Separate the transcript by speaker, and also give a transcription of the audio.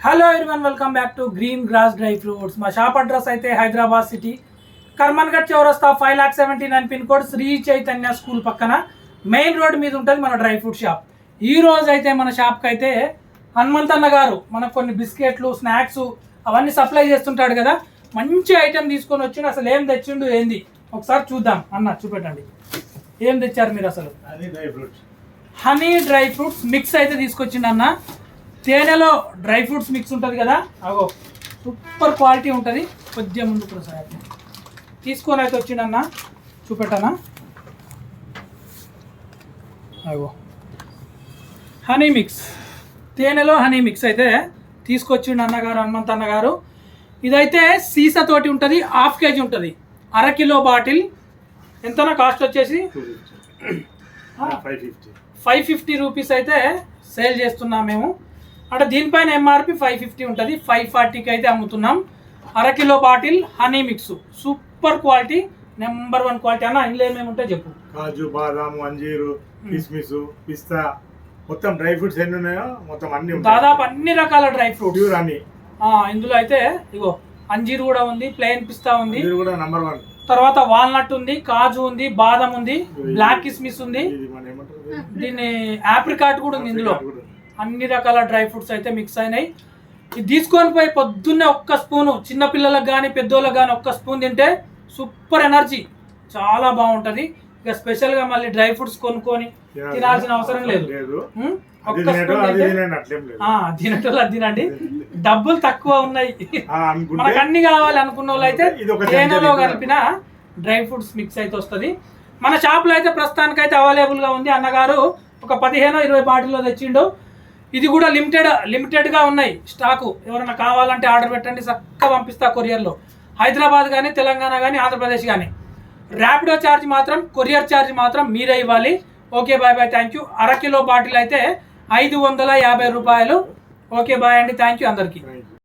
Speaker 1: Hello everyone welcome back to green grass dry fruits మా shop address అయితే Hyderabad city Karmanghat చౌరస్తా five lakh seventy nine pin code Shri Chaitanya school పక్కన. Main road మీద ఉంటుంది మన dry fruit shop ఈ రోజు అయితే మన షాప్కి అయితే హనుమంతన్న గారు మనకు కొన్ని బిస్కెట్లు స్నాక్స్ అవన్నీ సప్లై చేస్తుంటాడు కదా. మంచి ఐటెం తీసుకొని వచ్చిండు అసలు ఏం తెచ్చిండు ఏంది? ఒకసారి చూద్దాం. అన్న చూపెట్టండి. ఏం తెచ్చారు మీరు అసలు?
Speaker 2: అది dry fruits
Speaker 1: honey dry fruits mix అయితే తీసుకొచ్చిండు అన్న. తేనెలో డ్రై ఫ్రూట్స్ మిక్స్ ఉంటుంది కదా అగో సూపర్ క్వాలిటీ ఉంటుంది. కొద్దిగా ముందు కూడా సార్. తీసుకొని అయితే వచ్చిండన్న చూపెట్టనా? అగో. హనీ మిక్స్ తేనెలో హనీ మిక్స్ అయితే తీసుకొచ్చిండు అన్నగారు హనుమంత్ అన్నగారు ఇదైతే సీసా తోటి ఉంటుంది హాఫ్ కేజీ ఉంటుంది. అర కిలో బాటిల్. ఎంతనా కాస్ట్ వచ్చేసి?
Speaker 2: ఫైవ్ ఫిఫ్టీ
Speaker 1: రూపీస్ అయితే సేల్ చేస్తున్నాం మేము. అంటే దీనిపైన ఎంఆర్పి ఫైవ్ ఫిఫ్టీ ఉంటుంది. ఫైవ్ ఫార్టీకి అయితే అమ్ముతున్నాం. అరకిలో bottle honey mix. Super quality number one quality. అన్న ఇందులో ఏమేమి ఉంటాయి చెప్పు.
Speaker 2: కాజు బాదాము అంజీరు కిస్మిస్ పిస్తా. మొత్తం డ్రై ఫ్రూట్స్ ఎన్ని ఉన్నాయో మొత్తం అన్ని
Speaker 1: దాదాపు అన్ని రకాల డ్రై ఫ్రూట్స్.
Speaker 2: ప్యూర్ అన్ని
Speaker 1: ఇందులో అయితే ఇగో అంజీర్ కూడా ఉంది ప్లెయిన్ పిస్తా ఉంది.
Speaker 2: కూడా నంబర్ వన్
Speaker 1: తర్వాత వాల్నట్ ఉంది కాజు ఉంది బాదం ఉంది బ్లాక్ కిస్మిస్ ఉంది. దీన్ని ఆప్రికాట్ కూడా ఉంది ఇందులో. అన్ని రకాల డ్రై ఫ్రూట్స్ అయితే మిక్స్ అయినాయి. ఇది తీసుకొని పోయి పొద్దున్నే ఒక్క స్పూను చిన్న పిల్లలకు కానీ పెద్దోళ్ళకి కానీ ఒక్క స్పూన్ తింటే సూపర్ ఎనర్జీ. చాలా బాగుంటుంది. ఇక స్పెషల్గా మళ్ళీ డ్రై ఫ్రూట్స్ కొనుక్కొని తినాల్సిన అవసరం లేదు. తినేటోళ్ళు అది తినండి డబ్బులు తక్కువ ఉన్నాయి. మనకు అన్ని కావాలి అనుకున్న వాళ్ళు అయితే తేనెలో కలిపిన డ్రై ఫ్రూట్స్ మిక్స్ అయితే వస్తుంది. మన షాప్లో అయితే ప్రస్తుతానికి అయితే అవైలబుల్గా ఉంది. అన్నగారు ఒక పదిహేను ఇరవై బాటిల్లో తెచ్చిండు. ఇది కూడా లిమిటెడ్ లిమిటెడ్గా ఉన్నాయి. స్టాకు ఎవరైనా కావాలంటే ఆర్డర్ పెట్టండి చక్కగా పంపిస్తా కొరియర్లో హైదరాబాద్ కానీ తెలంగాణ కానీ ఆంధ్రప్రదేశ్ కానీ ర్యాపిడో ఛార్జ్ మాత్రం కొరియర్ ఛార్జ్ మాత్రం మీరే ఇవ్వాలి. Okay bye bye thank you అర కిలో బాటిల్ అయితే ఐదు వందల యాభై రూపాయలు. ఓకే బాయ్ అండి థ్యాంక్ యూ అందరికీ.